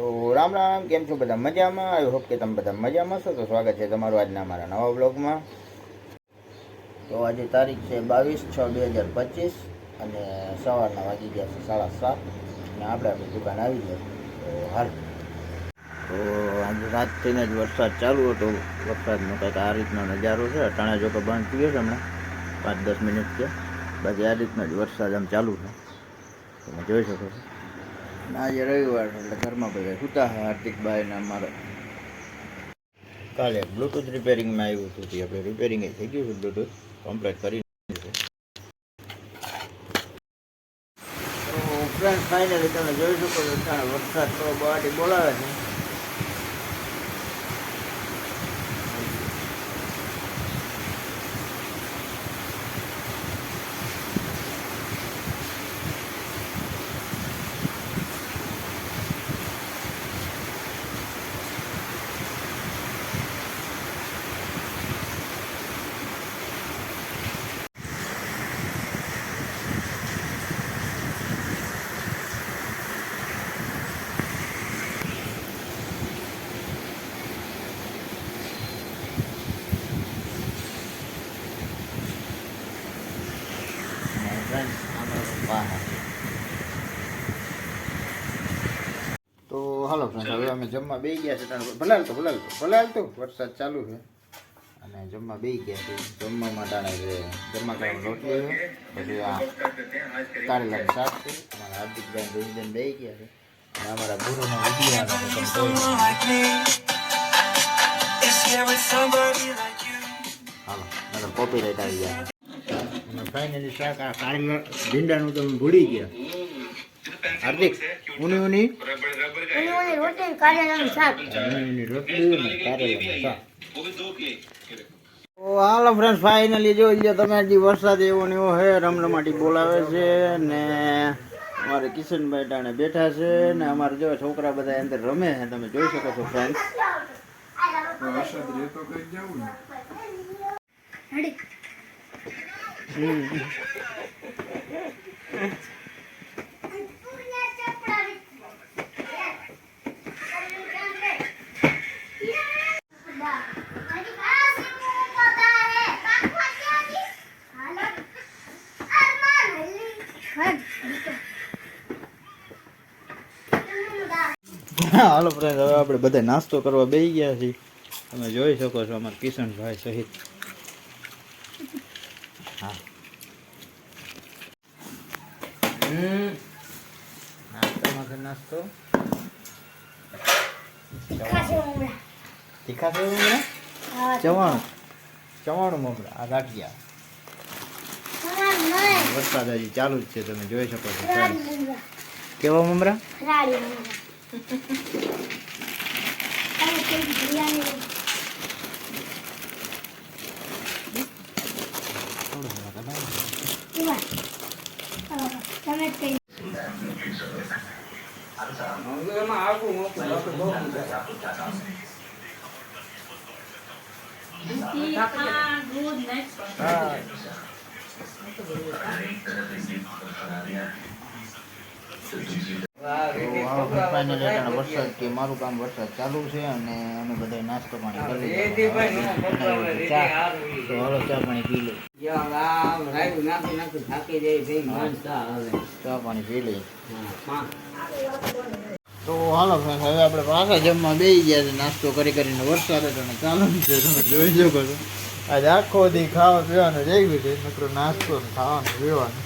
તો રામ રામ, કેમ છો બધા મજામાં? આઈ હોપ કે તમે બધા મજામાં છો તો સ્વાગત છે તમારું આજના મારા નવા બ્લોગમાં તો આજે તારીખ છે બાવીસ છ બે હજાર પચીસ અને સવારના વાગી ગયા છે સાડા સાત અને આપણે આપણી દુકાન આવી ગયા તો હાલ. તો આજે રાતથી જ વરસાદ ચાલુ હતો. વરસાદનો કંઈક આ રીતનો નજારો છે. અટાણા જો કે બંધ થયો છે હમણાં. પાંચ દસ મિનિટ છે બાકી આ રીતનો જ વરસાદ આમ ચાલુ છે. તમે જોઈ શકો છો. આજે રવિવાર એટલે ઘરમાં બધા સુતા હાર્દિકભાઈના અમારે કાલે બ્લૂટૂથ રિપેરિંગમાં આવ્યું હતું તે આપણે રિપેરિંગ થઈ ગયું છે બ્લૂટૂથ કમ્પ્લીટ કરી ફ્રેન્ડ ફાઇનલી તમે જોઈ શકો છો વરસાદ તો બહારથી બોલાવે છે અને friends, અમારા પપ્પા છે. હાલો ફ્રેન્ડ હવે અમે જમવા બે ગયા છે. ભલાલ તો ભલાલ તો ભલાલ તો વરસાદ ચાલુ છે. અને જમવા બે ગયા છે. જમવામાં ટાણે છે જમવા ગરમ રોટલી છે. પછી આ કારેલાનું શાક છે. અમારા હાર્દિકભાઈ રોહિતભાઈ બે ગયા છે. અને અમારા ગુરુનો વીડિયો મને કોપી. હાલો કોપીરાઇટ આવી ગયા અને ફાઇનલી શાક આ કારેલા ભીંડાનું તમે ભૂલી ગયા. હાર્દિક ઉની ઉની. અને ઓલી રોટી કારેલાનું શાક. ઉની ઉની રોટલી ને કારેલાનું શાક. તો હાલો ફ્રેન્ડ ફાઇનલી જોઈ લો તમે હજી વરસાદ એવો ને એવો હે રમરમાટી બોલાવે છે ને અમારે કિશનભાઈ ટાણે બેઠા છે ને અમારે જો છોકરા બધા અંદર રમે છે તમે જોઈ શકો છો ફ્રેન્ડ રેડી હાલો ફ્રેન્ડ હવે આપણે બધા નાસ્તો કરવા બેસી ગયા છીએ. તમે જોઈ શકો છો અમારા કિશનભાઈ સહિત. હા. હમ. નાસ્તામાં નાસ્તો. તીખા. છે ચવાણું. ચવાણું મમરા આ ગાંઠિયા વરસાદ હજી ચાલુ જ છે તમે જોઈ શકો છો. કેવા મમરા તમે કઈ ફાઇનલી અટાણે વરસાદ કે મારું કામ વરસાદ ચાલુ છે અને અમે બધા નાસ્તો પાણી કરી. ચા. તો હાલો ચા પાણી પી લે ચા પાણી પી લઈએ. તો હાલો ફ્રેન્ડ હવે આપણે પાછા જમવા બેસી ગયા છે. નાસ્તો કરી કરીને વરસાદ હતો ને ચાલુ છે. તમે જોઈ શકો છો. આજે આખો દી ખાવા પીવાનું જઈ ગયું છે. નકરો નાસ્તો ખાવાનું પીવાનું